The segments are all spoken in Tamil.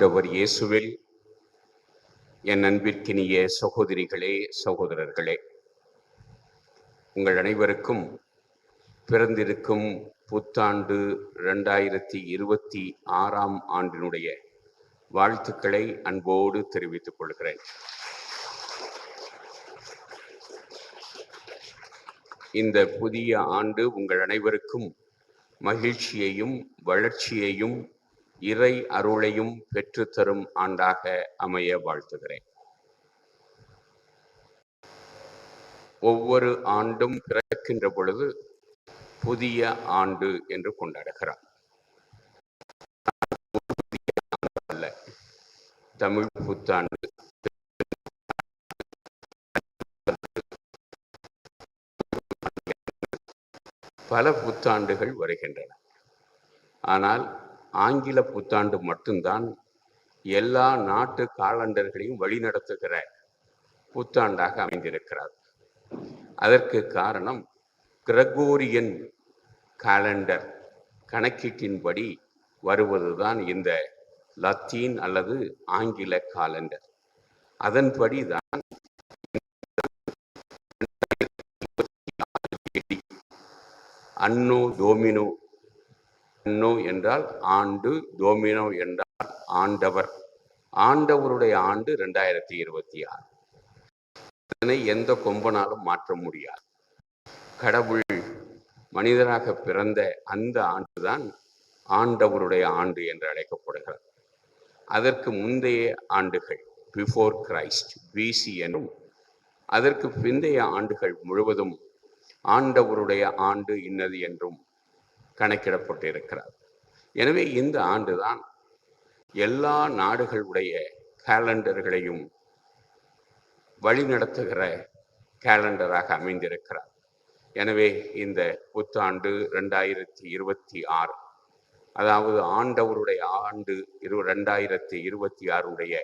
ஆண்டவர் இயேசுவில் என் அன்பிற்கினிய சகோதரிகளே சகோதரர்களே உங்கள் அனைவருக்கும் பிறந்திருக்கும் புத்தாண்டு ரெண்டாயிரத்தி இருபத்தி ஆறாம் ஆண்டினுடைய வாழ்த்துக்களை அன்போடு தெரிவித்துக் கொள்கிறேன். இந்த புதிய ஆண்டு உங்கள் அனைவருக்கும் மகிழ்ச்சியையும் வளர்ச்சியையும் இறை அருளையும் பெற்றுத்தரும் ஆண்டாக அமைய வாழ்த்துகிறேன். ஒவ்வொரு ஆண்டும் பிறக்கின்ற பொழுது புதிய ஆண்டு என்று கொண்டாடுகிறார். அல்ல தமிழ் புத்தாண்டு. பல புத்தாண்டுகள் வருகின்றன. ஆனால் ஆங்கில புத்தாண்டு மட்டும்தான் எல்லா நாட்டு காலண்டர்களையும் வழிநடத்துகிற புத்தாண்டாக அமைந்திருக்கிறது. அதற்கு காரணம் கிரகோரியன் காலண்டர் கணக்கீட்டின்படி வருவதுதான் இந்த லத்தீன் அல்லது ஆங்கில காலண்டர். அதன்படி தான் அன்னோ டோமினோ அன்னு என்றால் ஆண்டு டோமினோ என்றால் ஆண்டவர். ஆண்டவருடைய ஆண்டு ரெண்டாயிரத்தி இருபத்தி ஆறு. இதனை எந்த கொம்பனாலும் மாற்ற முடியாது. கடவுள் மனிதராக பிறந்த அந்த ஆண்டுதான் ஆண்டவருடைய ஆண்டு என்று அழைக்கப்படுகிறது. அதற்கு முந்தைய ஆண்டுகள் பிஃபோர் கிரைஸ்ட் பிசி என்றும் அதற்கு பிந்தைய ஆண்டுகள் முழுவதும் ஆண்டவருடைய ஆண்டு இன்னது என்றும் கணக்கிடப்பட்டிருக்கிறார். எனவே இந்த ஆண்டுதான் எல்லா நாடுகளுடைய கேலண்டர்களையும் வழிநடத்துகிற கேலண்டராக அமைந்திருக்கிறார். எனவே இந்த புத்தாண்டு ரெண்டாயிரத்தி இருபத்தி ஆறு அதாவது ஆண்டவருடைய ஆண்டு இரு ரெண்டாயிரத்தி இருபத்தி ஆறுடைய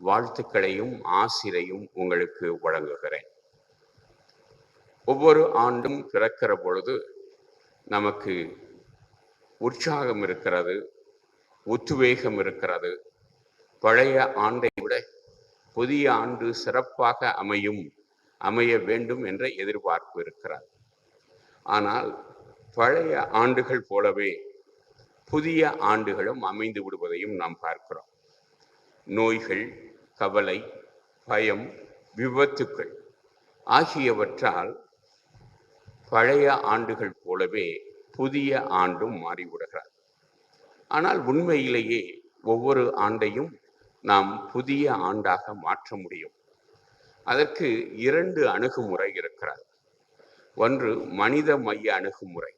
வாழ்த்துக்களையும் ஆசிரையும் உங்களுக்கு வழங்குகிறேன். ஒவ்வொரு ஆண்டும் பிறக்கிற பொழுது நமக்கு உற்சாகம் இருக்கிறது உத்வேகம் இருக்கிறது. பழைய ஆண்டை விட புதிய ஆண்டு சிறப்பாக அமையும் அமைய வேண்டும் என்ற எதிர்பார்ப்பு இருக்கிறது. ஆனால் பழைய ஆண்டுகள் போலவே புதிய ஆண்டுகளும் அமைந்து விடுவதையும் நாம் பார்க்கிறோம். நோய்கள் கவலை பயம் விபத்துக்கள் ஆகியவற்றால் பழைய ஆண்டுகள் போலவே புதிய ஆண்டும் மாறிவிடுகிறார் ஆனால் உண்மையிலேயே ஒவ்வொரு ஆண்டையும் நாம் புதிய ஆண்டாக மாற்ற முடியும். அதற்கு இரண்டு அணுகுமுறை இருக்கிறது. ஒன்று மனித மைய அணுகுமுறை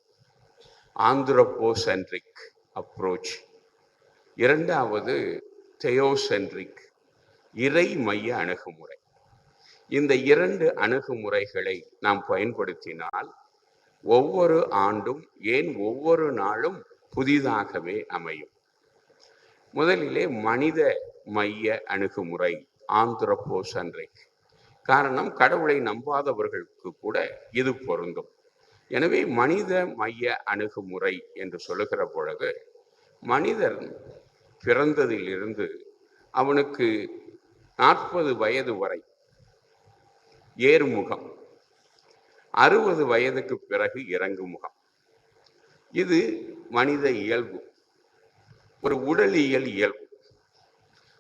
ஆந்திரப்போசென்ட்ரிக் அப்ரோச். இரண்டாவது தெயோசென்ட்ரிக் இறை மைய அணுகுமுறை. இந்த இரண்டு அணுகுமுறைகளை நாம் பயன்படுத்தினால் ஒவ்வொரு ஆண்டும் ஏன் ஒவ்வொரு நாளும் புதிதாகவே அமையும்? முதலிலே மனித மைய அணுகுமுறை ஆந்த்ரோபோசென்ட்ரிக் காரணம் கடவுளை நம்பாதவர்களுக்கு கூட இது பொருந்தும். எனவே மனித மைய அணுகுமுறை என்று சொல்லுகிற பொழுது மனிதன் பிறந்ததிலிருந்து அவனுக்கு நாற்பது வயது வரை ஏறுமுகம் அறுபது வயதுக்கு பிறகு இறங்கும் முகம். இது மனித இயல்பு. ஒரு உடலியல் இயல்பு.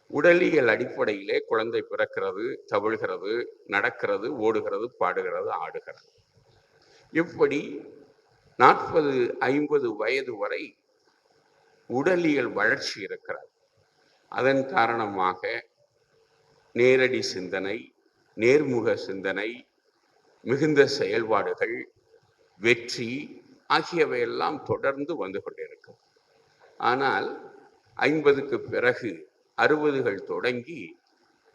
உடலியல் அடிப்படையிலே குழந்தை பிறக்கிறது தவிழ்கிறது நடக்கிறது ஓடுகிறது பாடுகிறது ஆடுகிறது. இப்படி நாற்பது ஐம்பது வயது வரை உடலியல் வளர்ச்சி இருக்கிறது. அதன் காரணமாக நேரடி சிந்தனை நேர்முக சிந்தனை மிகுந்த செயல்பாடுகள் வெற்றி ஆகியவையெல்லாம் தொடர்ந்து வந்து கொண்டிருக்கும் ஆனால் ஐம்பதுக்கு பிறகு அறுபதுகள் தொடங்கி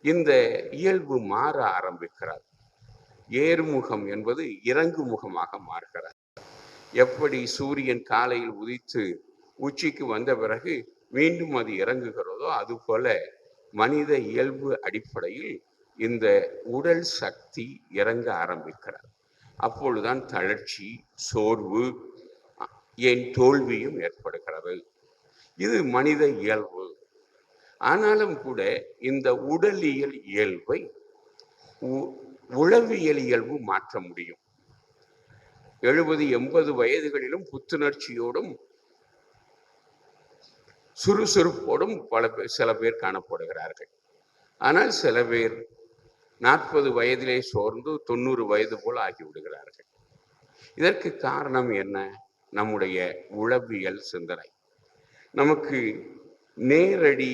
இந்த இயல்பு மாற ஆரம்பிக்கிறார். ஏறுமுகம் என்பது இறங்கு முகமாக மாறுகிறார் எப்படி சூரியன் காலையில் உதித்து உச்சிக்கு வந்த பிறகு மீண்டும் அது இறங்குகிறதோ அதுபோல மனித இயல்பு அடிப்படையில் இந்த உடல் சக்தி இறங்க ஆரம்பிக்கிறது அப்பொழுதுதான் தளர்ச்சி சோர்வு ஏன் தோல்வியும் ஏற்படுகிறது. இது மனித இயல்பு. ஆனாலும் கூட இந்த உடலியல் இயல்பை உ- உளவியல் இயல்பு மாற்ற முடியும். எழுபது எண்பது வயதுகளிலும் புத்துணர்ச்சியோடும் சுறுசுறுப்போடும் பல பேர் சில பேர் காணப்படுகிறார்கள். ஆனால் சில பேர் நாற்பது வயதிலே சோர்ந்து தொண்ணூறு வயது போல் ஆகிவிடுகிறார்கள் இதற்கு காரணம் என்ன? நம்முடைய உளவியல் சிந்தனை. நமக்கு நேரடி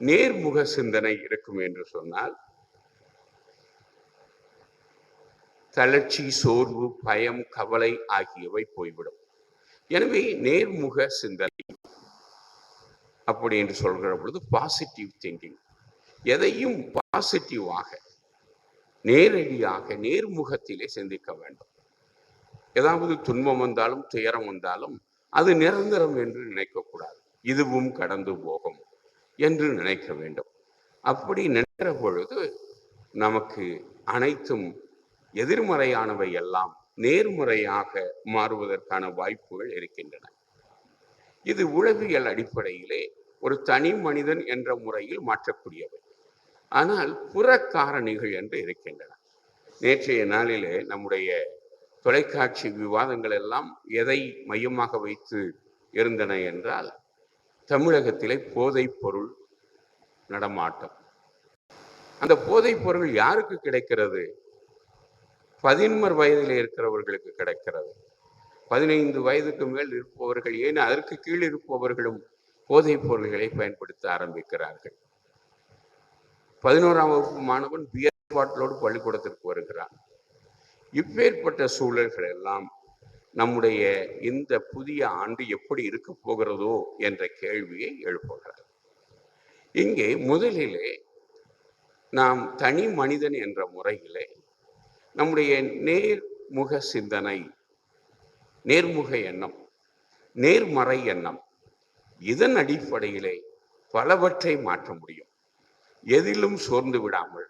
நேர்முக சிந்தனை இருக்கும் என்று சொன்னால் தளர்ச்சி சோர்வு பயம் கவலை ஆகியவை போய்விடும். எனவே நேர்முக சிந்தனை அப்படி என்று சொல்கிற பொழுது பாசிட்டிவ் திங்கிங் எதையும் பாசிட்டிவாக நேரடியாக நேர்முகத்திலே சிந்திக்க வேண்டும். ஏதாவது துன்பம் வந்தாலும் துயரம் வந்தாலும் அது நிரந்தரம் என்று நினைக்கக்கூடாது இதுவும் கடந்து போகும் என்று நினைக்க வேண்டும். அப்படி நினைக்கிற பொழுது நமக்கு அனைத்தும் எதிர்மறையானவை எல்லாம் நேர்முறையாக மாறுவதற்கான வாய்ப்புகள் இருக்கின்றன. இது உளவியல் அடிப்படையிலே ஒரு தனி மனிதன் என்ற முறையில் மாற்றக்கூடியவை. ஆனால் புற காரணிகள் என்று இருக்கின்றன. நேற்றைய நாளிலே நம்முடைய தொலைக்காட்சி விவாதங்கள் எல்லாம் எதை மையமாக வைத்து இருந்தன என்றால் தமிழகத்திலே போதைப் பொருள் நடமாட்டம். அந்த போதைப் பொருள் யாருக்கு கிடைக்கிறது? பதின்மர் வயதில் இருக்கிறவர்களுக்கு கிடைக்கிறது. பதினைந்து வயதுக்கு மேல் இருப்பவர்கள் ஏன் அதற்கு கீழ் இருப்பவர்களும் போதைப் பொருள்களை பயன்படுத்த ஆரம்பிக்கிறார்கள்? பதினோராம் வகுப்பு மாணவன் பியர் பாட்டிலோடு பள்ளிக்கூடத்திற்கு வருகிறான். இப்பேற்பட்ட சூழல்கள் எல்லாம் நம்முடைய இந்த புதிய ஆண்டு எப்படி இருக்க போகிறதோ என்ற கேள்வியை எழுப்புகிறது. இங்கே முதலிலே நாம் தனி மனிதன் என்ற முறையிலே நம்முடைய நேர்முக சிந்தனை நேர்முக எண்ணம் நேர்மறை எண்ணம் இதன் அடிப்படையிலே பலவற்றை மாற்ற முடியும். எதிலும் சோர்ந்து விடாமல்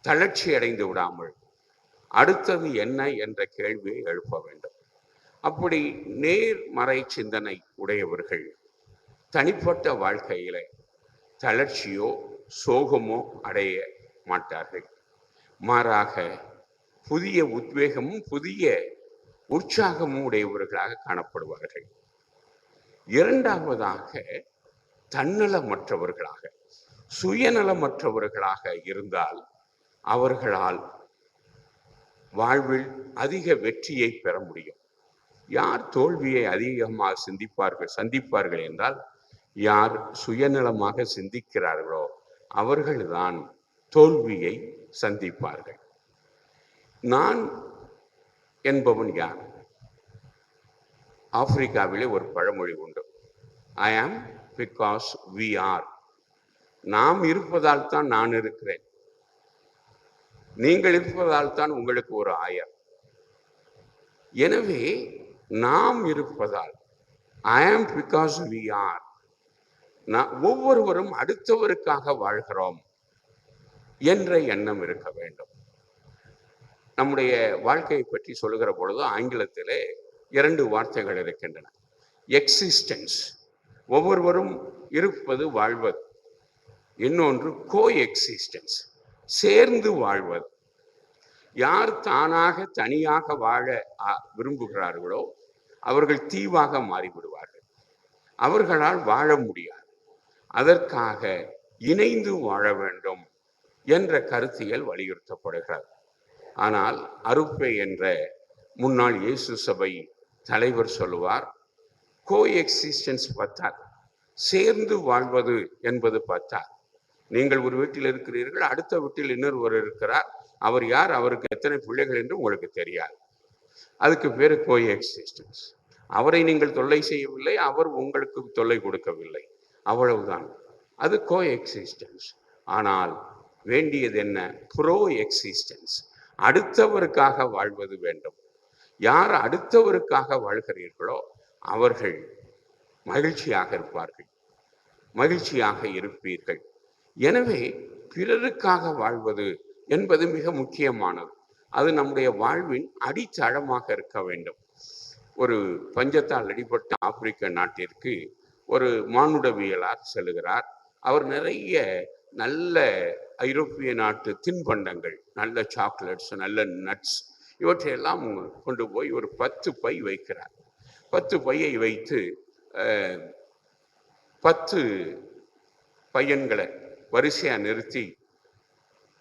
தளர்ச்சி அடைந்து விடாமல் அடுத்தது என்ன என்ற கேள்வியை எழுப்ப வேண்டும். அப்படி நேர்மறை சிந்தனை உடையவர்கள் தனிப்பட்ட வாழ்க்கையில தளர்ச்சியோ சோகமோ அடைய மாட்டார்கள். மாறாக புதிய உத்வேகமும் புதிய உற்சாகமும் உடையவர்களாக காணப்படுவார்கள். இரண்டாவதாக தன்னலமற்றவர்களாக சுயநலமற்றவர்களாக இருந்தால் அவர்களால் வாழ்வில் அதிக வெற்றியை பெற முடியும். யார் தோல்வியை அதிகமாக சிந்திப்பார்கள் சந்திப்பார்கள் என்றால் யார் சுயநலமாக சிந்திக்கிறார்களோ அவர்கள்தான் தோல்வியை சந்திப்பார்கள். நான் என்பவன் யார்? ஆப்பிரிக்காவிலே ஒரு பழமொழி உண்டு. ஐ ஆம் பிகாஸ் வி ஆர் நாம் இருப்பதால் தான் நான் இருக்கிறேன். நீங்கள் இருப்பதால் தான் உங்களுக்கு ஒரு ஆயர். எனவே நாம் இருப்பதால் ஐ ஆம் பிகாஸ் வி ஆர் ஒவ்வொருவரும் அடுத்தவருக்காக வாழ்கிறோம் என்ற எண்ணம் இருக்க வேண்டும். நம்முடைய வாழ்க்கையை பற்றி சொல்லுகிற பொழுது ஆங்கிலத்திலே இரண்டு வார்த்தைகள் இருக்கின்றன. எக்ஸிஸ்டன்ஸ் ஒவ்வொருவரும் இருப்பது வாழ்வது. இன்னொன்று கோ எக்ஸிஸ்டன்ஸ் சேர்ந்து வாழ்வது. யார் தானாக தனியாக வாழ விரும்புகிறார்களோ அவர்கள் தீவாக மாறிவிடுவார்கள். அவர்களால் வாழ முடியாது. அதற்காக இணைந்து வாழ வேண்டும் என்ற கருத்தியல் வலியுறுத்தப்படுகிறது. ஆனால் அருப்பை என்ற முன்னாள் இயேசு சபை தலைவர் சொல்லுவார் கோ எக்ஸிஸ்டன்ஸ் பத்தார் சேர்ந்து வாழ்வது என்பது பத்தார் நீங்கள் ஒரு வீட்டில் இருக்கிறீர்கள் அடுத்த வீட்டில் இன்னொருவர் இருக்கிறார். அவர் யார்? அவருக்கு எத்தனை பிள்ளைகள் என்று உங்களுக்கு தெரியாது. அதுக்கு பேர் கோ எக்ஸிஸ்டன்ஸ் அவரை நீங்கள் தொல்லை செய்யவில்லை அவர் உங்களுக்கு தொல்லை கொடுக்கவில்லை. அவ்வளவுதான். அது கோ எக்ஸிஸ்டன்ஸ் ஆனால் வேண்டியது என்ன? ப்ரோ எக்ஸிஸ்டன்ஸ் அடுத்தவருக்காக வாழ்வது வேண்டும். யார் அடுத்தவருக்காக வாழ்கிறீர்களோ அவர்கள் மகிழ்ச்சியாக இருப்பார்கள். மகிழ்ச்சியாக இருப்பீர்கள். எனவே பிறருக்காக வாழ்வது என்பது மிக முக்கியமானது. அது நம்முடைய வாழ்வின் அடித்தளமாக இருக்க வேண்டும். ஒரு பஞ்சத்தால் அடிபட்ட ஆப்பிரிக்க நாட்டிற்கு ஒரு மானுடவியலார் செல்கிறார். அவர் நிறைய நல்ல ஐரோப்பிய நாட்டு தின்பண்டங்கள் நல்ல சாக்லேட்ஸ் நல்ல நட்ஸ் இவற்றையெல்லாம் கொண்டு போய் ஒரு பத்து பை வைக்கிறார். பத்து பையை வைத்து பத்து பையன்களை வரிசையாக நிறுத்தி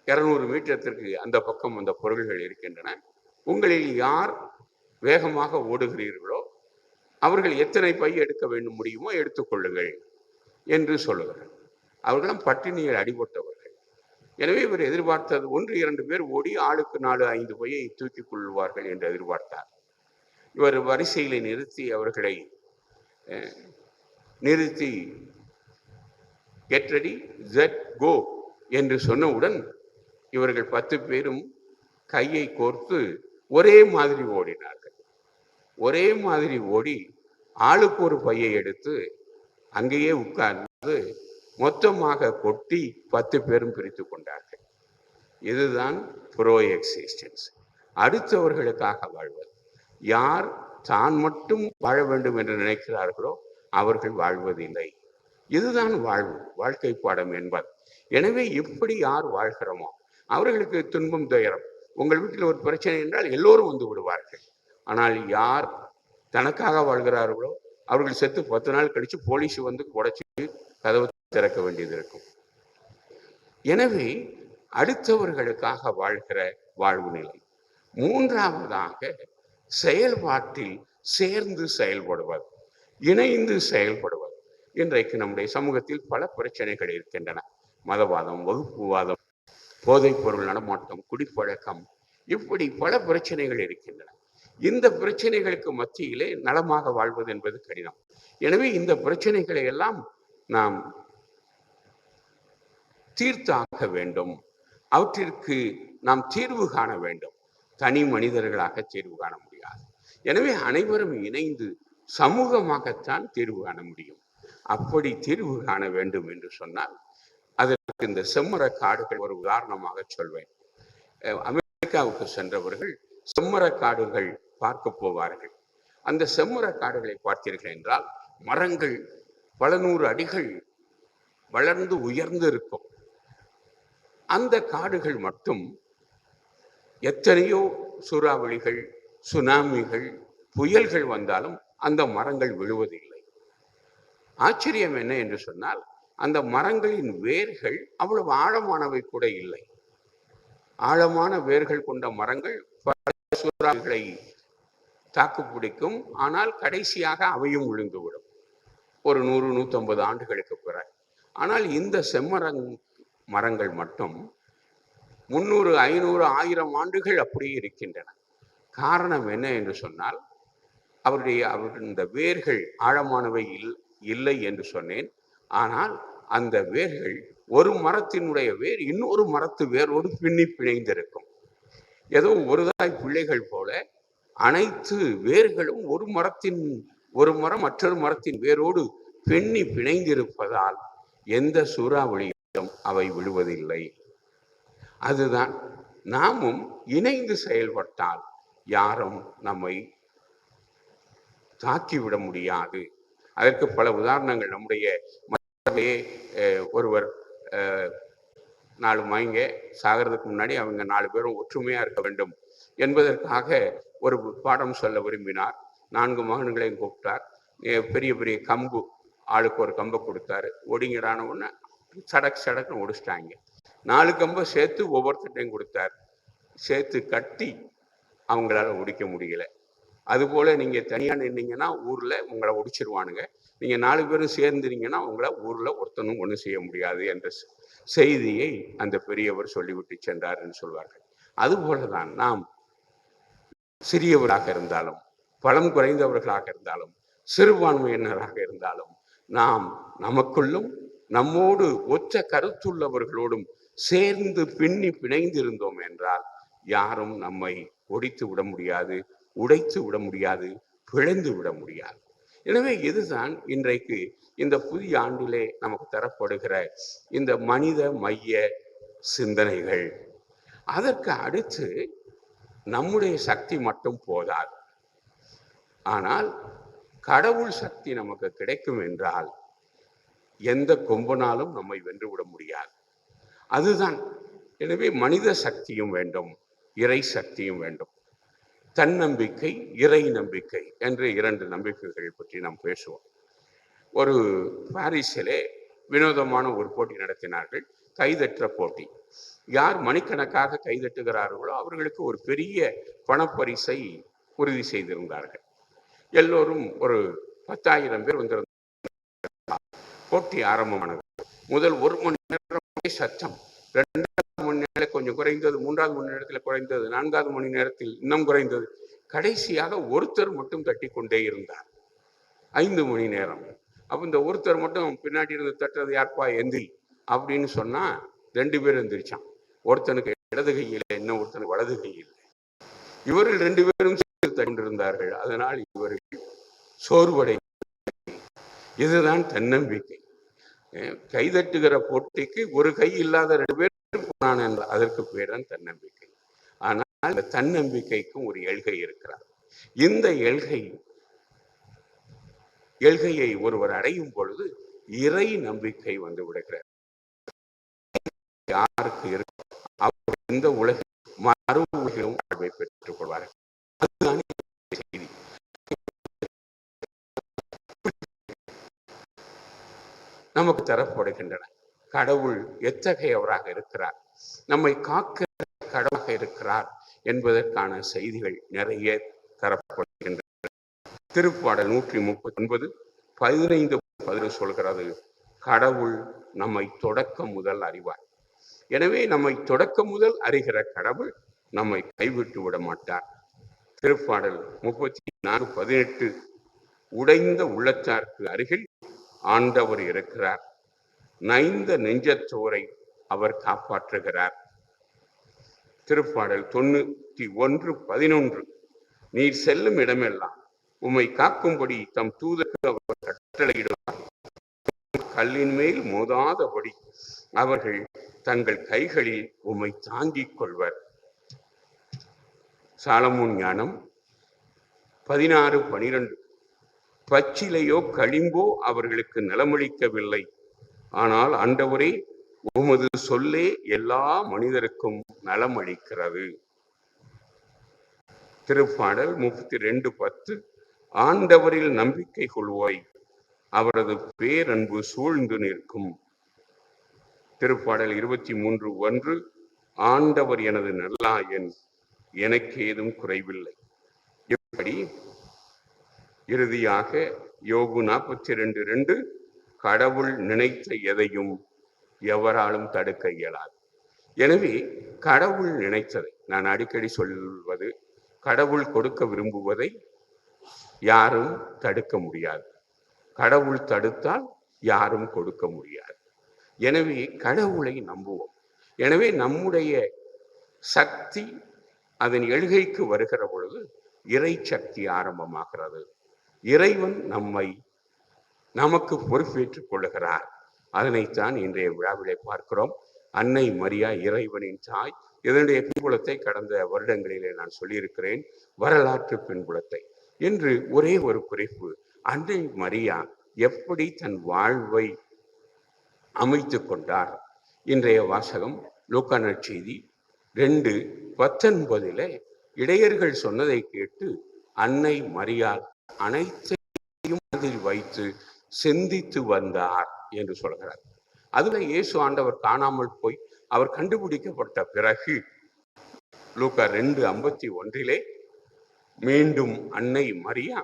இரநூறு மீட்டத்திற்கு அந்த பக்கம் அந்த பொருள்கள் இருக்கின்றன. உங்களில் யார் வேகமாக ஓடுகிறீர்களோ அவர்கள் எத்தனை பை எடுக்க வேண்டும் முடியுமோ எடுத்துக்கொள்ளுங்கள் என்று சொல்லுகிறார் அவர்களும் பட்டினியில் அடிபட்டவர்கள். எனவே இவர் எதிர்பார்த்தது ஒன்று இரண்டு பேர் ஓடி ஆளுக்கு நாலு ஐந்து பையை தூக்கிக் கொள்வார்கள் என்று எதிர்பார்த்தார். இவர் வரிசையில் நிறுத்தி அவர்களை நிறுத்தி கெட் ரெடி ஜெட் கோ என்று சொன்னவுடன் இவர்கள் பத்து பேரும் கையை கோர்த்து ஒரே மாதிரி ஓடினார்கள். ஒரே மாதிரி ஓடி ஆளுக்கு ஒரு பையை எடுத்து அங்கேயே உட்கார்ந்து மொத்தமாக கொட்டி பத்து பேரும் பிரித்து கொண்டார்கள். இதுதான் ப்ரோ எக்ஸிஸ்டன்ஸ் அடுத்தவர்களுக்காக வாழ்வது. யார் தான் மட்டும் வாழ வேண்டும் என்று நினைக்கிறார்களோ அவர்கள் வாழ்வதில்லை. இதுதான் வாழ்வு வாழ்க்கை பாடம் என்பார். எனவே எப்படி யார் வாழ்கிறோமோ அவர்களுக்கு துன்பம் துயரம். உங்கள் வீட்டில் ஒரு பிரச்சனை என்றால் எல்லோரும் வந்து விடுவார்கள். ஆனால் யார் தனக்காக வாழ்கிறார்களோ அவர்கள் செத்து பத்து நாள் கழிச்சு போலீஸ் வந்து உடைச்சி கதவு திறக்க வேண்டியது இருக்கும். எனவே அடுத்தவர்களுக்காக வாழ்கிற வாழ்வு நிலை. மூன்றாவதாக செயல்பாட்டில் சேர்ந்து செயல்படுவது இணைந்து செயல்படுவது. இன்றைக்கு நம்முடைய சமூகத்தில் பல பிரச்சனைகள் இருக்கின்றன. மதவாதம் வகுப்புவாதம் போதைப் பொருள் நடமாட்டம் குடிப்பழக்கம் இப்படி பல பிரச்சனைகள் இருக்கின்றன. இந்த பிரச்சனைகளுக்கு மத்தியிலே நலமாக வாழ்வது என்பது கடினம். எனவே இந்த பிரச்சனைகளை எல்லாம் நாம் தீர்த்தாக்க வேண்டும். அவற்றிற்கு நாம் தீர்வு காண வேண்டும். தனி மனிதர்களாக தீர்வு காண முடியாது. எனவே அனைவரும் இணைந்து சமூகமாகத்தான் தீர்வு காண முடியும். அப்படி தீர்வு காண வேண்டும் என்று சொன்னால் அதற்கு இந்த செம்மர காடுகள் ஒரு உதாரணமாக சொல்வேன். அமெரிக்காவுக்கு சென்றவர்கள் செம்மர காடுகள் பார்க்க போவார்கள். அந்த செம்மர காடுகளை பார்த்தீர்கள் என்றால் மரங்கள் பல நூறு அடிகள் வளர்ந்து உயர்ந்து இருக்கும். அந்த காடுகள் மட்டும் எத்தனையோ சூறாவளிகள் சுனாமிகள் புயல்கள் வந்தாலும் அந்த மரங்கள் விழுவதில்லை. ஆச்சரியம் என்ன என்று சொன்னால் அந்த மரங்களின் வேர்கள் அவ்வளவு ஆழமானவை கூட இல்லை. ஆழமான வேர்கள் கொண்ட மரங்கள் பல தாக்கு பிடிக்கும். ஆனால் கடைசியாக அவையும் விழுந்துவிடும் ஒரு நூறு நூற்றம்பது ஆண்டுகளுக்கு பிறகு. ஆனால் இந்த செம்மரங் மரங்கள் மட்டும் முந்நூறு ஐநூறு ஆயிரம் ஆண்டுகள் அப்படியே இருக்கின்றன. காரணம் என்ன என்று சொன்னால் அவருடைய அவருடைய இந்த வேர்கள் ஆழமானவை இல்லை இல்லை என்று சொன்னேன். ஆனால் அந்த வேர்கள் ஒரு மரத்தினுடைய வேர் இன்னொரு மரத்து வேரோடு பின்னி பிணைந்திருக்கும். ஏதோ ஒருதாய் பிள்ளைகள் போல அனைத்து வேர்களும் ஒரு மரத்தின் ஒரு மரம் மற்றொரு மரத்தின் வேரோடு பின்னி பிணைந்திருப்பதால் எந்த சூறாவளியிலும் அவை விழுவதில்லை. அதுதான் நாமும் இணைந்து செயல்பட்டால் யாரும் நம்மை தாக்கிவிட முடியாது. அதற்கு பல உதாரணங்கள். நம்முடைய மரபிலே, ஒருவர் நாலு மயங்க சாகிறதுக்கு முன்னாடி அவங்க நாலு பேரும் ஒற்றுமையாக இருக்க வேண்டும் என்பதற்காக ஒரு பாடம் சொல்ல விரும்பினார். நான்கு மகன்களையும் கூப்பிட்டார். பெரிய பெரிய கம்பு ஆளுக்கு ஒரு கம்பை கொடுத்தாரு. ஒடிங்கடான உடனே சடக் சடக்குன்னு ஒடிச்சிட்டாங்க. நாலு கம்பை சேர்த்து ஒவ்வொருத்தட்டையும் கொடுத்தார். சேர்த்து கட்டி அவங்களால ஒடிக்க முடியல. அதுபோல் நீங்க தனியா நின்னீங்கன்னா ஊர்ல உங்களை ஒடிச்சிருவானுங்க. நீங்க நாலு பேரும் சேர்ந்துறீங்கன்னா உங்களை ஊர்ல ஒருத்தனும் ஒண்ணும் செய்ய முடியாது என்ற செ- செய்தியை அந்த பெரியவர் சொல்லிவிட்டு சென்றார் என்று சொல்வார்கள். அதுபோலதான் நாம் சிறியவராக இருந்தாலும் பலம் குறைந்தவர்களாக இருந்தாலும் சிறுபான்மையினராக இருந்தாலும் நாம் நமக்குள்ளும் நம்மோடு ஒற்ற கருத்துள்ளவர்களோடும் சேர்ந்து பின்னி பிணைந்திருந்தோம் என்றால் யாரும் நம்மை ஒடித்து விட முடியாது. உடைத்து விட முடியாது பிழைந்து விட முடியாது. எனவே இதுதான் இன்றைக்கு இந்த புதிய ஆண்டிலே நமக்கு தரப்படுகிற இந்த மனித மைய சிந்தனைகள். அதற்கு அடுத்து நம்முடைய சக்தி மட்டும் போதாது. ஆனால் கடவுள் சக்தி நமக்கு கிடைக்கும் என்றால் எந்த கொம்பனாலும் நம்மை வென்றுவிட முடியாது. அதுதான். எனவே மனித சக்தியும் வேண்டும் இறை சக்தியும் வேண்டும். தன்னம்பிக்கை இறை நம்பிக்கை என்று இரண்டு நம்பிக்கைகள் பற்றி நாம் பேசுவோம். ஒரு பாரிஸிலே வினோதமான ஒரு போட்டி நடத்தினார்கள் கைதற்ற போட்டி. யார் மணிக்கணக்காக கைதட்டுகிறார்களோ அவர்களுக்கு ஒரு பெரிய பணப்பரிசை உறுதி செய்திருந்தார்கள். எல்லோரும் ஒரு பத்தாயிரம் பேர் வந்திருந்தார் போட்டி ஆரம்பமானது. முதல் ஒரு மணி நேரம் சத்தம். ரெண்டு மணி கொஞ்சம் குறைந்தது மூன்றாவது மணி நேரத்தில் குறைந்தது நான்காவது மணி நேரத்தில் இன்னும் குறைந்தது. கடைசியாக ஒருத்தர் மட்டும் தட்டி கொண்டே இருந்தார். ஐந்து மணி நேரம். அப்போ இந்த ஒருத்தர் மட்டும் பின்னாடி இருந்து தட்டுறது யார்ப்பா எந்தில் அப்படின்னு சொன்னால் ரெண்டு பேர் எந்திரிச்சான். ஒருத்தனுக்கு இடது கையில் இன்னும் ஒருத்தனுக்கு வலது கையில் இவர்கள் ரெண்டு பேரும் கொண்டிருந்தார்கள் அதனால் இவர்கள் சோர்வடை இதுதான் தன்னம்பிக்கை. கைதட்டுகிற போட்டிக்கு ஒரு கை இல்லாத ரெண்டு பேர் போனான் என்ற அதற்கு பேர் தான் தன்னம்பிக்கை. ஆனால் அந்த தன்னம்பிக்கைக்கும் ஒரு எல்கை இருக்கிறார். இந்த எல்கை எல்கையை ஒருவர் அடையும் பொழுது இறை நம்பிக்கை வந்து விடுகிறார். யாருக்கு இருக்கு அவர் இந்த உலகில் மறு உலகிலும் வாழ்வை பெற்றுக் கொள்வார்கள். அதுதான் செய்தி. நமக்கு தரப்படுகின்றன. கடவுள் எத்தகையவராக இருக்கிறார். நம்மை காக்க கடவுளாக இருக்கிறார் என்பதற்கான செய்திகள் நிறைய தரப்படுகின்றன. திருப்பாடல் நூற்றி முப்பத்தி ஒன்பது பதினைந்து பதில் சொல்கிறது கடவுள் நம்மை தொடக்கம் முதல் அறிவார். எனவே நம்மை தொடக்கம் முதல் அறிகிற கடவுள் நம்மை கைவிட்டு விட மாட்டார். திருப்பாடல் முப்பத்தி நான்கு பதினெட்டு உடைந்த உள்ளத்தார்க்கு அருகில் ஆண்டவர் இருக்கிறார். நைந்த நெஞ்சத்தோரை அவர் காப்பாற்றுகிறார். திருப்பாடல் தொண்ணூத்தி ஒன்று பதினொன்று. நீர் செல்லும் இடமெல்லாம் உம்மை காக்கும்படி தம் தூதருக்கு அவர் கட்டளையிடுவார். கல்லின் மேல் மோதாதபடி அவர்கள் தங்கள் கைகளில் உம்மை தாங்கிக் கொள்வர். சாலமோன் ஞானம் பதினாறு பனிரெண்டு. பச்சிலையோ களிம்போ அவர்களுக்கு நலமளிக்கவில்லை. ஆனால் அண்டவரே உமது சொல்லே எல்லா மனிதருக்கும் நலம் அளிக்கிறது. திருப்பாடல் முப்பத்தி ரெண்டு பத்து. ஆண்டவரில் நம்பிக்கை கொள்வாய் அவரது பேரன்பு சூழ்ந்து நிற்கும். திருப்பாடல் இருபத்தி மூன்று ஒன்று. ஆண்டவர் எனது நல்லாயன் எனக்கு ஏதும் குறைவில்லை. இப்படி இறுதியாக யோகு நாற்பத்தி ரெண்டு ரெண்டு. கடவுள் நினைத்த எதையும் எவராலும் தடுக்க இயலாது. எனவே கடவுள் நினைத்ததை நான் அடிக்கடி சொல்வது கடவுள் கொடுக்க விரும்புவதை யாரும் தடுக்க முடியாது. கடவுள் தடுத்தால் யாரும் கொடுக்க முடியாது. எனவே கடவுளை நம்புவோம். எனவே நம்முடைய சக்தி அதன் எழுகைக்கு வருகிற பொழுது இறை சக்தி ஆரம்பமாகிறது. இறைவன் நம்மை நமக்கு பொறுப்பேற்றுக் கொள்ளுகிறார். அதனைத்தான் இன்றைய விழாவிலே பார்க்கிறோம். அன்னை மரியா இறைவனின் தாய். இதனுடைய பின்புலத்தை கடந்த வருடங்களிலே நான் சொல்லியிருக்கிறேன். வரலாற்று பின்புலத்தை. என்று ஒரே ஒரு குறிப்பு. அன்னை மரியா எப்படி தன் வாழ்வை அமைத்துக் கொண்டார்? இன்றைய வாசகம் லூக்கா செய்தி ரெண்டு பத்தொன்பதிலே இடையர்கள் சொன்னதை கேட்டு அன்னை மரியாள் அனைத்து வைத்து சிந்தித்து வந்தார் என்று சொல்கிறார். அதுல இயேசு ஆண்டவர் காணாமல் போய் அவர் கண்டுபிடிக்கப்பட்ட பிறகு லூக்கா ரெண்டு ஐம்பத்தி ஒன்றிலே மீண்டும் அன்னை மரியா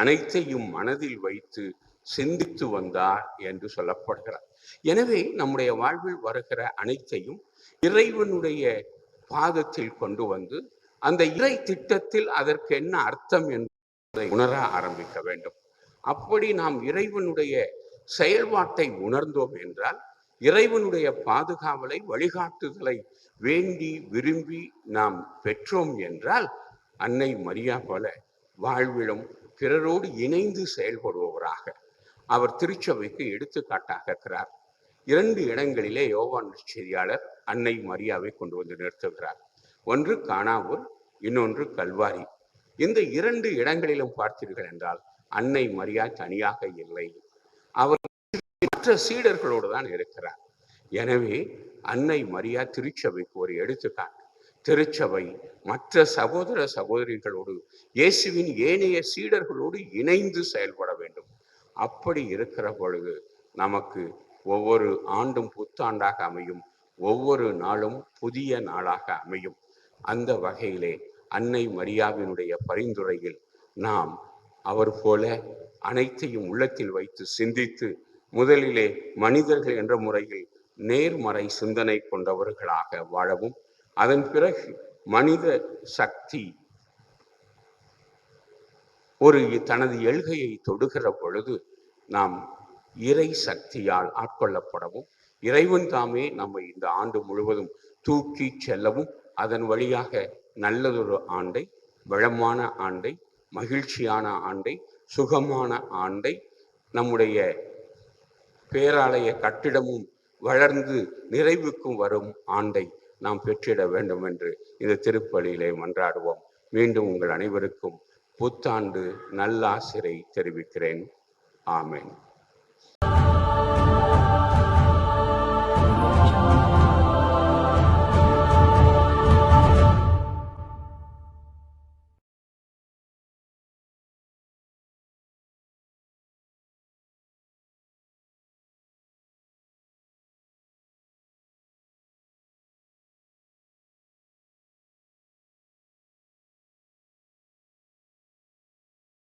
அனைத்தையும் மனதில் வைத்து சிந்தித்து வந்தார் என்று சொல்லப்படுகிறார். எனவே நம்முடைய வாழ்வில் வருகிற அனைத்தையும் இறைவனுடைய பாதத்தில் கொண்டு வந்து அந்த இறை திட்டத்தில் அதற்கு என்ன அர்த்தம் என்பதை உணர ஆரம்பிக்க வேண்டும். அப்படி நாம் இறைவனுடைய செயல்பாட்டை உணர்ந்தோம் என்றால் இறைவனுடைய பாதுகாவலை வழிகாட்டுதலை வேண்டி விரும்பி நாம் பெற்றோம் என்றால் அன்னை மரியா போல வாழ்விலும் பிறரோடு இணைந்து செயல்படுபவராக அவர் திருச்சபைக்கு எடுத்துக்காட்டாக இருக்கிறார். இரண்டு இடங்களிலே யோவான் செய்தியாளர் அன்னை மரியாவை கொண்டு வந்து நிறுத்துகிறார். ஒன்று காணாவூர் இன்னொன்று கல்வாரி. இந்த இரண்டு இடங்களிலும் பார்த்தீர்கள் என்றால் அன்னை மரியா தனியாக இல்லை. அவர் மற்ற சீடர்களோடு தான் இருக்கிறார். எனவே அன்னை மரியா திருச்சபைக்கு ஒரு எடுத்துக்காட்டு. திருச்சபை மற்ற சகோதர சகோதரிகளோடு இயேசுவின் ஏனைய சீடர்களோடு இணைந்து செயல்பட வேண்டும். அப்படி இருக்கிற பொழுது நமக்கு ஒவ்வொரு ஆண்டும் புத்தாண்டாக அமையும். ஒவ்வொரு நாளும் புதிய நாளாக அமையும். அந்த வகையிலே அன்னை மரியாவினுடைய பரிந்துரையில் நாம் அவர் போல அனைத்தையும் உள்ளத்தில் வைத்து சிந்தித்து முதலிலே மனிதர்கள் என்ற முறையில் நேர்மறை சிந்தனை கொண்டவர்களாக வாழவும் அதன் பிறகு மனித சக்தி ஒரு தனது எழுகையை தொடுகிற பொழுது நாம் இறை சக்தியால் ஆட்கொள்ளப்படவும் இறைவன் தாமே நம்மை இந்த ஆண்டு முழுவதும் தூக்கி செல்லவும் அதன் வழியாக நல்லதொரு ஆண்டை வளமான ஆண்டை மகிழ்ச்சியான ஆண்டை சுகமான ஆண்டை நம்முடைய பேராலய கட்டிடமும் வளர்ந்து நிறைவுக்கும் வரும் ஆண்டை நாம் பெற்றிட வேண்டும் என்று இந்த திருப்பலியிலே மன்றாடுவோம். மீண்டும் உங்கள் அனைவருக்கும் புத்தாண்டு நல்லாசிரை தெரிவிக்கிறேன். ஆமேன்.